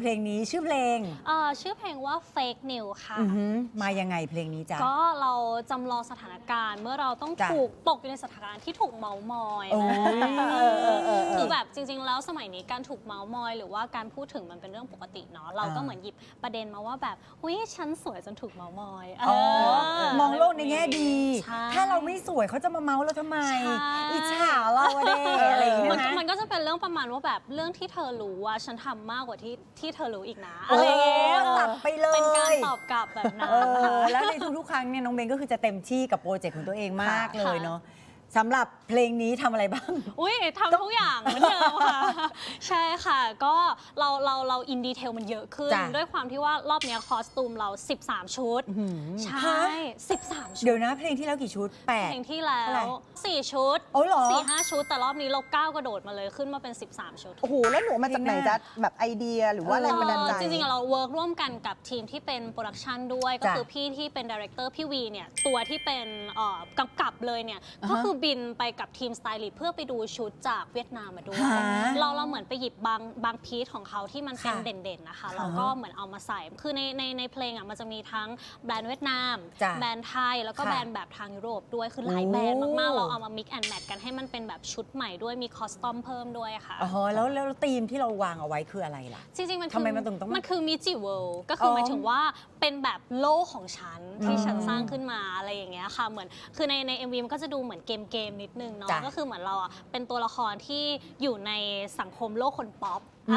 เพลงนี้ชื่อเพลงเอ่อชื่อเพลงว่า fake news ค่ะ อือหือมายังไงเพลงนี้จ๊ะ ก็เราจำลองสถานการณ์ เมื่อเราต้องจ้ะถูกตกอยู่ในสถานการณ์ที่ถูกเมามอยโอ้ยนะคะเออเออเออคือแบบจริง ๆ แล้วสมัยนี้การถูกเมามอย หรือว่าการพูดถึงมันเป็นเรื่องปกติเนาะเราก็อ่า เหมือนหยิบประเด็นมาว่าแบบอุ้ยฉันสวยจนถูกเมามอยอ๋อเมองโลกในแง่ดี ใช่ ถ้าเราไม่สวยเขาจะมาเมาส์เราทำไม ใช่ อิจฉาเราอะเด้อะไรอย่างเงี้มันยก็นะ มันก็จะเป็นเรื่องประมาณว่าแบบเรื่องที่เธอรู้ว่าฉันทำมากกว่าที่ที่เธอรู้อีกนะโอ้อะไรอย่างเงี้ยสับไปเลยเป็นการตอบกลับแบบนั้นเอค่ะอแล้วในทุกๆ ครั้งเนี่ยน้องเบนก็คือจะเต็มที่กับโปรเจกต์ของตัวเองมากค่ะ เลยเนาะสำหรับเพลงนี้ทำอะไรบ้าง อุ้ยทำทุกอย่างเหมือนเดิมค่ะ ใช่ค่ะ ก็เราเราเราอินดีเทลมันเยอะขึ้น จ้ะ ด้วยความที่ว่ารอบเนี้ยคอสตูมเรา 13 ชุดใช่ฮะ13 ชุเดี๋ยดวนะเพลงที่แล้วกี่ชุดแปด เพลงที่แล้เท่าไหร่ว 4 ชุดโอ้เหรอ สี่ห้าชุด แต่รอบนี้เราก้าวกระโดดมาเลยขึ้นมาเป็น 13 ชุด โอ้โห แล้วหนูมาจากไหนจ๊ะ แบบไอเดียหรือว่าแรงบันดาลใจ เอ่อจริงๆ เราเวิร์กร่วมกันกับทีมที่เป็นโปรดักชันด้วย ก็จ้ะคือพี่ที่เป็นดีเรคเตอร์พี่วีเนี่ย ตัวที่เป็นเอ่อกำกับเลยเนี่ย อ่าฮะ ก็คือบินไปกับทีมสไตลิสต์เพื่อไปดูชุดจากเวียดนามมาด้วยฮะเราเราเหมือนไปหยิบบางบางพีทของเขาที่มันเป็นค่ะเด่นๆนะคะอ่าฮะเราก็เหมือนเอามาใส่ คือในในในเพลงอะมันจะมีทั้งแบรนด์เวียดนาม จ้ะแบรนด์ไทย แล้วก็ค่ะแบรนด์แบบทางยุโรปด้วย คือหลายโอ้แบรนด์มากๆเราเอามา mix and match กันให้มันเป็นแบบชุดใหม่ด้วย มีคอสตอมเพิ่มด้วยค่ะ อ๋อแล้วแล้วธีมที่เราวางเอาไว้คืออะไรล่ะ จริงๆ มันทำไมมันถึงต้องมันคือมิจิเวิลด์ก็คือออหมายถึงว่าเป็นแบบโลกของฉันที่อืมฉันสร้างขึ้นมาอะไรอย่างเงี้ยค่ะเหมือนคือในใน MV มันก็จะดูเหมือนเกมเกมๆนิดนึงเนาะจ้ะก็คือเหมือนเราอะเป็นตัวละครที่อยู่ในสังคมโลกคนป๊อปอืเอ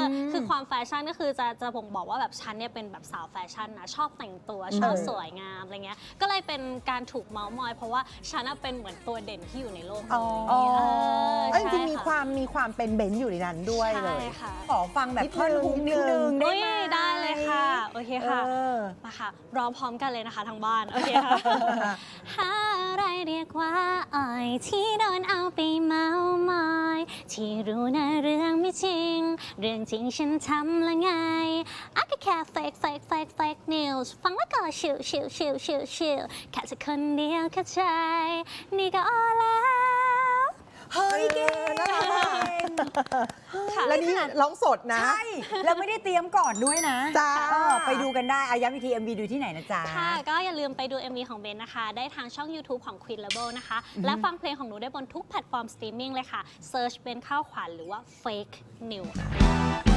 มอคือความแฟชั่นก็คือจะจะบ่งบอกว่าแบบฉันเนี่ยเป็นแบบสาวแฟชั่นนะชอบแต่งตัวชอบเออสวยงามอะไรเงี้ยก็เลยเป็นการถูกเมาส์มอย เพราะว่าฉันน่ะเป็นเหมือนตัวเด่นที่อยู่ในโลกอ๋นี้อเออเอ้ยจริงๆใช่มีค่ะความมีความเป็นเบนซ์อยู่ในนั้นด้วยเลยใช่ค่ะขอฟังแบบนิดท่อนนึงฮุกนิดนิดนึนึงงได้เฮ้ยไหมได้เลยค่ะ โอเคค่ะเออมาค่ะร้องพร้อมกันเลยนะคะทางบ้านโอเคค่ะหาอะไรเรียกว่าอ่อยที่โดนเอาไปเมามอย ที่รู้นะเรื่องไม่จริง เรื่องจริงฉันทำละไงอะก็แค่ fake fake fake fake news ฟังแล้วก็ชิวชิวชิวชิวชิวแค่สักคนเดียวเข้าใจ นี่ก็อ้อแล้ว เฮ้ยเก่งน่ารัก ค่ะ แล้วนี่ร้องสดนะ ใช่แล้วไม่ได้เตรียมก่อนด้วยนะจ้า เออไปดูกันได้อาย้ำอีกที MV ดูที่ไหนนะจ๊ะ ค่ะ ก็อย่าลืมไปดู MV ของเบนนะคะ ได้ทางช่อง YouTube ของ Queen Label นะคะ และฟังเพลงของหนูได้บนทุกแพลตฟอร์มสตรีมมิ่งเลยค่ะ Search เบนข้าวขวัญหรือว่า Fake News ค่ะ